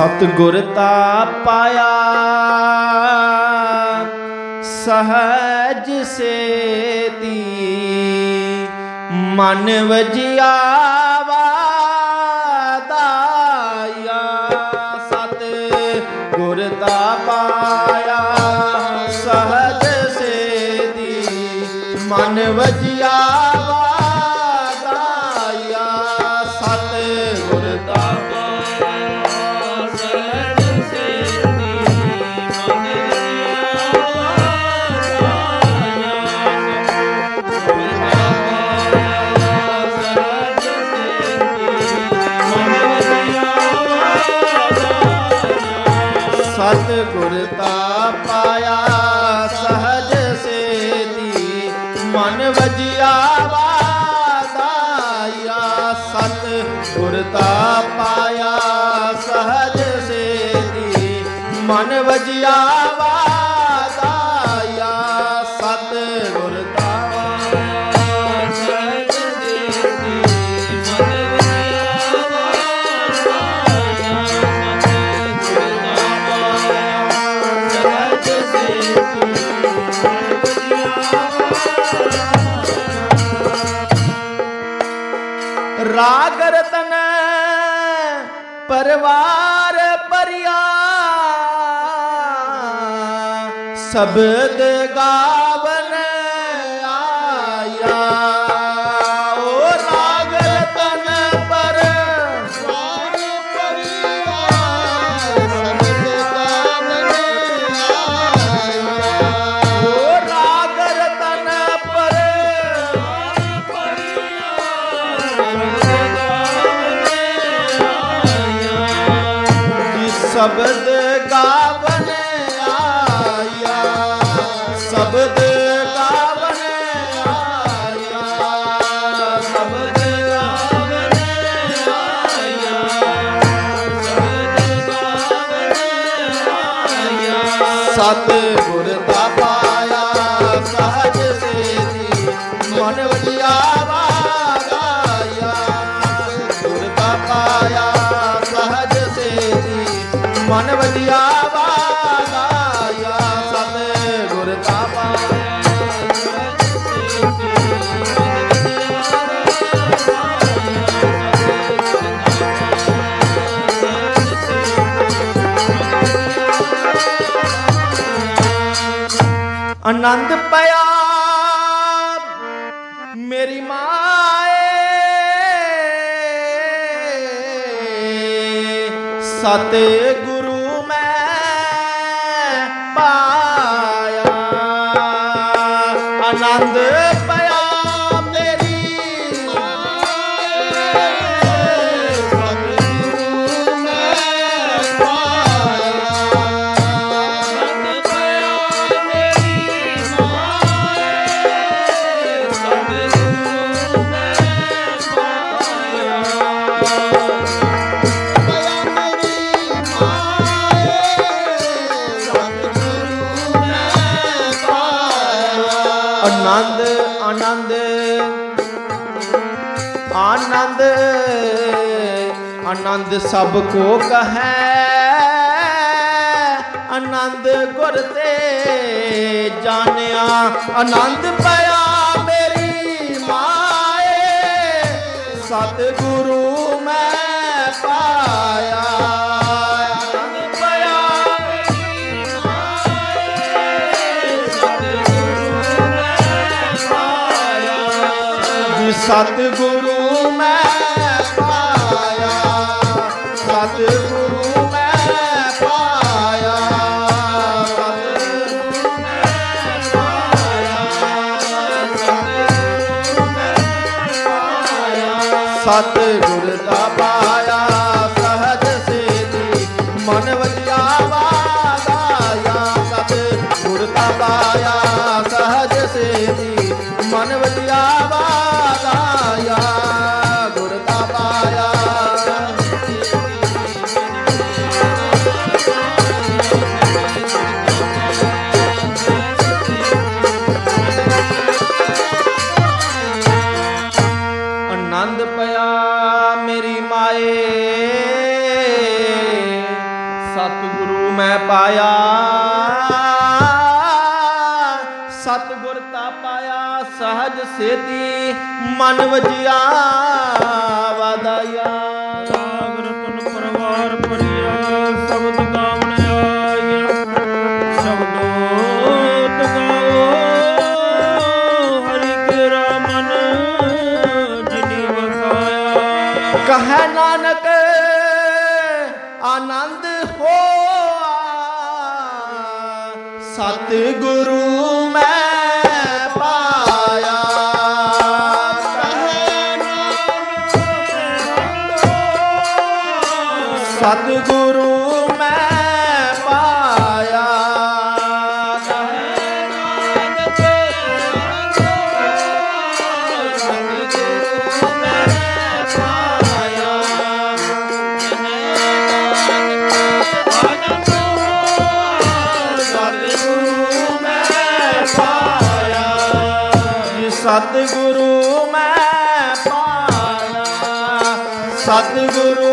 ਸਤਿਗੁਰ ਤਾ ਪਾਇਆ। ਸਹਜ ਸੇਤੀ ਮਨ ਵਜਿਆ ਵਾਦਾਇਆ ਸਤ ਗੁਰ ਤਾ ਪਾਇਆ। ਸਹਜ ਸੇਤੀ ਮਨ ਵਜਿਆ ਸਤ ਗੁਰ ਤਾ ਪਾਇਆ, ਸਹਜ ਸੇਤੀ। ਮਨ ਵਜਿਆ ਵਾਦਾਇਆ ਸਤ ਗੁਰ ਤਾ ਪਾਇਆ, ਸਹਜ ਸੇਤੀ। ਮਨ ਵਜਿਆ ਰਾਗ ਰਤਨ ਪਰਵਾਰ ਪਰਿਆ ਸ਼ਬਦ ਜਿਸ ਸ਼ਬਦ ਗਾਵਨ ਆਇਆ ਸ਼ਬਦ ਗਾਵਨ ਆਇਆ ਸ਼ਬਦ ਗਾਵਨ ਆਇਆ। ਸਤ ਗੁਰ ਦਾ ਪਾਇਆ ਮਨ ਵਜਿਆ ਵਾਗਾਇਆ ਸਤ ਗੁਰ ਦਾ ਪਾਇਆ। ਆਨੰਦ ਪਿਆ ਸਤ ਗੁਰੂ ਮੈਂ ਪਾਇਆ। ਆਨੰਦ ਆਨੰਦ ਆਨੰਦ। ਆਨੰਦ ਆਨੰਦ ਸਭ ਕੋ ਕਹੈ। ਆਨੰਦ ਗੁਰ ਤੇ ਜਾਣਿਆ। ਆਨੰਦ ਪਿਆ ਮੇਰੀ ਮਾਏ। ਸਤਿਗੁਰੂ ਮੈਂ ਪਾਇਆ। ਸਤਿਗੁਰੂ ਸਤ ਮੈਂ ਪਾਇਆ ਸਤ ਮੈਂ ਪਾਇਆ। ਸਤਿਗੁਰੂ ਮੈਂ ਪਾਇਆ ਸਤਿਗੁਰੂ ਆਨੰਦ ਪਿਆ ਮੇਰੀ ਮਾਏ। ਸਤਿਗੁਰੂ ਮੈਂ ਪਾਇਆ। ਸਤਿਗੁਰ ਤਾ ਪਾਇਆ, ਸਹਜ ਸੇਤੀ ਮਨ ਵਜਿਆ ਵਦਾਇਆ ਹੈ ਨਾਨਕ ਆਨੰਦ ਹੋਆ। ਸਤ ਗੁਰੂ ਮੈਂ ਸਤਿਗੁਰੂ ਸਤਿਗੁਰੂ ਮੈਂ ਪਾਣਾ ਸਤਿਗੁਰੂ